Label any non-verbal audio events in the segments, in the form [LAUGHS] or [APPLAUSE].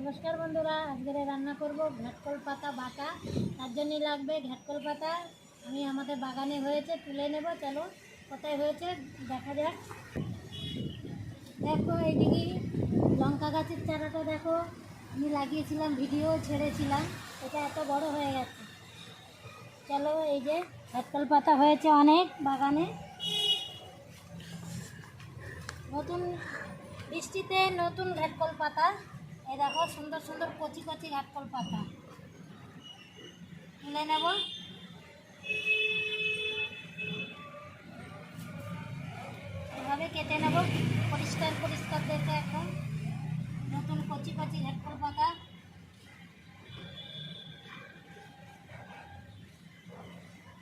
নমস্কার বন্ধুরা আজকে রান্না করব ঘাটকল পাতা বাটা। তার জন্যই লাগবে ঘাটকল পাতা। আমি আমাদের বাগানে হয়েছে, তুলে নেব, চলো কোথায় হয়েছে দেখা যাক। দেখো এইদিকে লঙ্কা গাছের চারাটা দেখো। আমি লাগিয়েছিলাম, ভিডিও ছেড়েছিলাম, এটা এত বড় হয়ে গেছে। চলো এই যে ঘাটকল পাতা হয়েছে অনেক বাগানে। নতুন বৃষ্টিতে নতুন ঘাটকল পাতা। এই দেখো, সুন্দর সুন্দর কচি কচি ঘাটকল পাতা। তুলে নেব। এভাবে কেটে নেব। পরিষ্কার পরিষ্কার দেখে এখন নতুন কচি কচি ঘাটকল পাতা।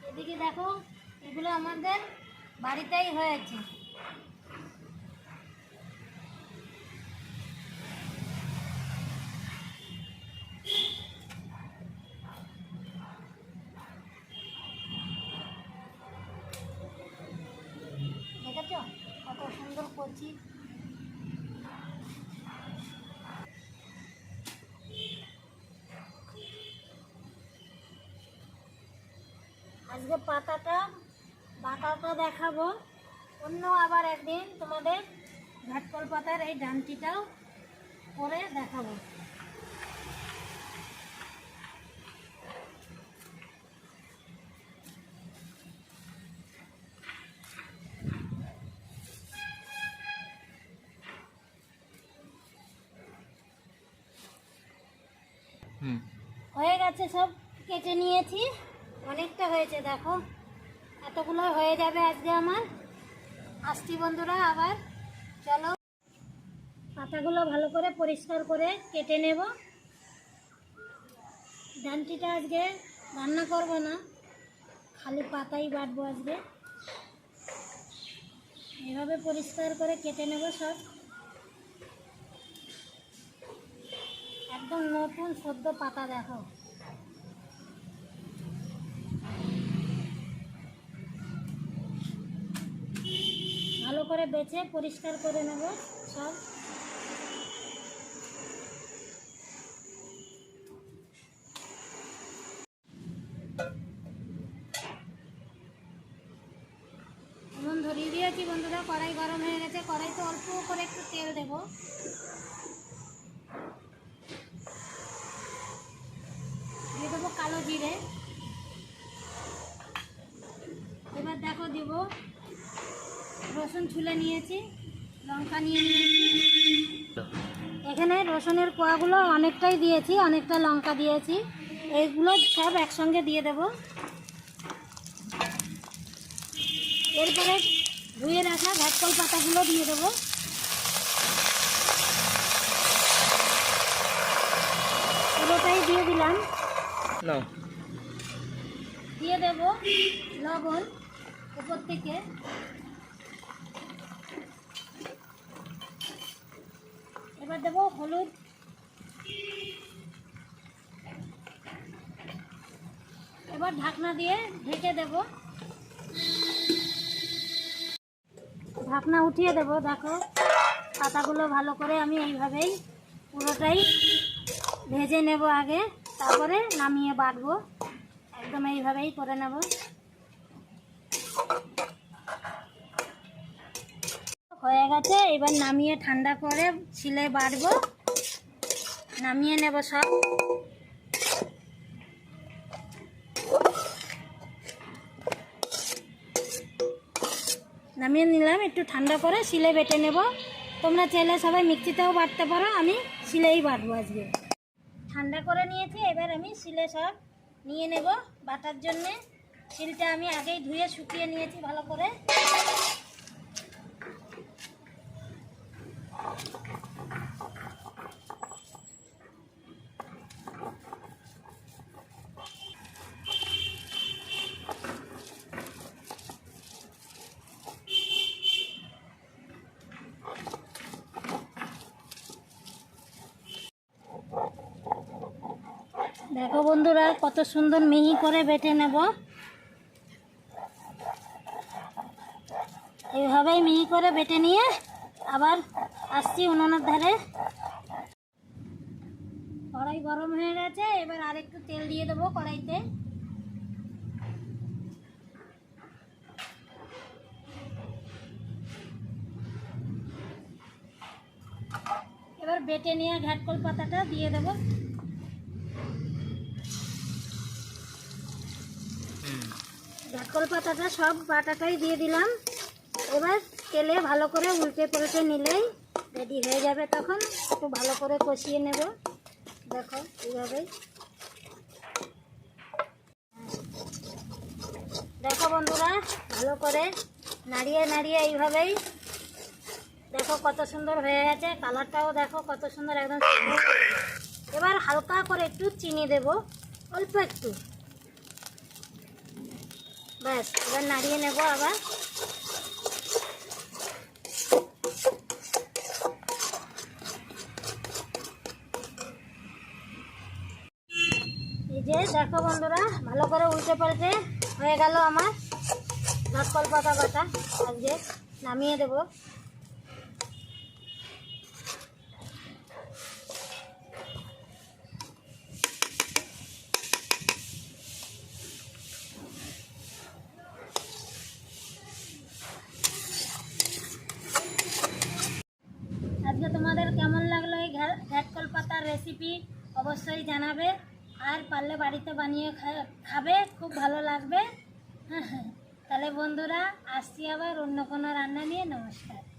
এদিকে দেখো, এগুলো আমাদের বাড়িতেই হয়েছে। আজকে পাতাটা বাটাটা দেখাবো। অন্য আবার একদিন তোমাদের ঘাটকল পাতার এই ডানটিটাও করে দেখাবো। হয়ে গেছে, সব কেটে নিয়েছি। অনেকটা হয়েছে, দেখো। এতগুলো হয়ে যাবে আজকে আমার। আসছি বন্ধুরা আবার। চলো। পাতাগুলো ভালো করে পরিষ্কার করে কেটে নেব। ডান্টিটা আজকে রান্না করব না। খালি পাতাই বাটবো আজকে। এভাবে পরিষ্কার করে কেটে নেব সব। একদম নতুন সদ্য পাতা দেখো। ভালো করে বেছে, পরিষ্কার করে নেব সব। ধরিয়ে দিয়েছি বন্ধুরা, কড়াই গরম হয়ে গেছে। কড়াইতে অল্প করে একটু তেল দেবো দিয়ে দেবো কালো জিরে এবার দেখো দিব রসুন নিয়েছি লঙ্কা নিয়ে নিয়েছি। এখানে রসুনের কোয়াগুলো অনেকটাই দিয়েছি অনেকটা লঙ্কা দিয়েছি। এইগুলো সব একসঙ্গে দিয়ে দেব। এরপরে ধুয়ে রাখা ঘাটকল পাতাগুলো দিয়ে দেবো। পুরোটাই দিয়ে দিলাম। দিয়ে দেব লবণ উপর থেকে। এবার দেবো হলুদ। এবার ঢাকনা দিয়ে ঢেকে দেব। ঢাকনা উঠিয়ে দেব, দেখো। পাতাগুলো ভালো করে আমি এইভাবেই পুরোটাই ভেজে নেব আগে, তারপরে নামিয়ে বাটবো। একদম এইভাবেই করে নেব। হয়ে গেছে, এবার নামিয়ে ঠান্ডা করে ছিলে বাটবো নামিয়ে নেব সব। নামিয়ে নিলাম, একটু ঠান্ডা করে শিলে বেটে নেব। তোমরা চাইলে সবাই মিক্সিতেও বাটতে পারো, আমি শিলেই বাটবো আজকে। ঠান্ডা করে নিয়েছি, এবার আমি শিলে সব নিয়ে নেব বাটার জন্যে। শিলটা আমি আগেই ধুয়ে শুকিয়ে নিয়েছি ভালো করে। দেখো বন্ধুরা, কত সুন্দর মিহি করে বেটে নেব। এইভাবেই মিহি করে বেটে নিয়ে আবার আসছি উনুনের ধারে। কড়াই গরম হয়ে গেছে, এবার আর একটু তেল দিয়ে দেবো কড়াইতে। এবার বেটে নিয়ে ঘাটকল পাতাটা দিয়ে দেবো। ঘাটকল পাতাটা সব বাটাটাই দিয়ে দিলাম। এবার তেলে ভালো করে উল্টে পাল্টে নিলেই রেডি হয়ে যাবে তখন। একটু ভালো করে কষিয়ে নেব। দেখো এইভাবেই। দেখো বন্ধুরা ভালো করে নাড়িয়ে নাড়িয়ে এইভাবেই। দেখো কত সুন্দর হয়ে গেছে। কালারটাও দেখো কত সুন্দর একদম এবার হালকা করে একটু চিনি দেব অল্প একটু। ব্যাস, এবার নাড়িয়ে নেব আবার। এই যে, দেখো বন্ধুরা, ভালো করে উল্টে পাল্টে হয়ে গেল আমার নাটকল পাতা বাটা আজকে নামিয়ে দেবো আজকে তোমাদের কেমন লাগল এই ঘ্যা- ঘ্যাটকল পাতার রেসিপি অবশ্যই জানাবে। আর পারলে বাড়িতে বানিয়ে খাবে, খুব ভালো লাগবে। হ্যাঁ [LAUGHS] হ্যাঁ তাহলে বন্ধুরা, আসছি আবার অন্য কোনো রান্না নিয়ে, নমস্কার।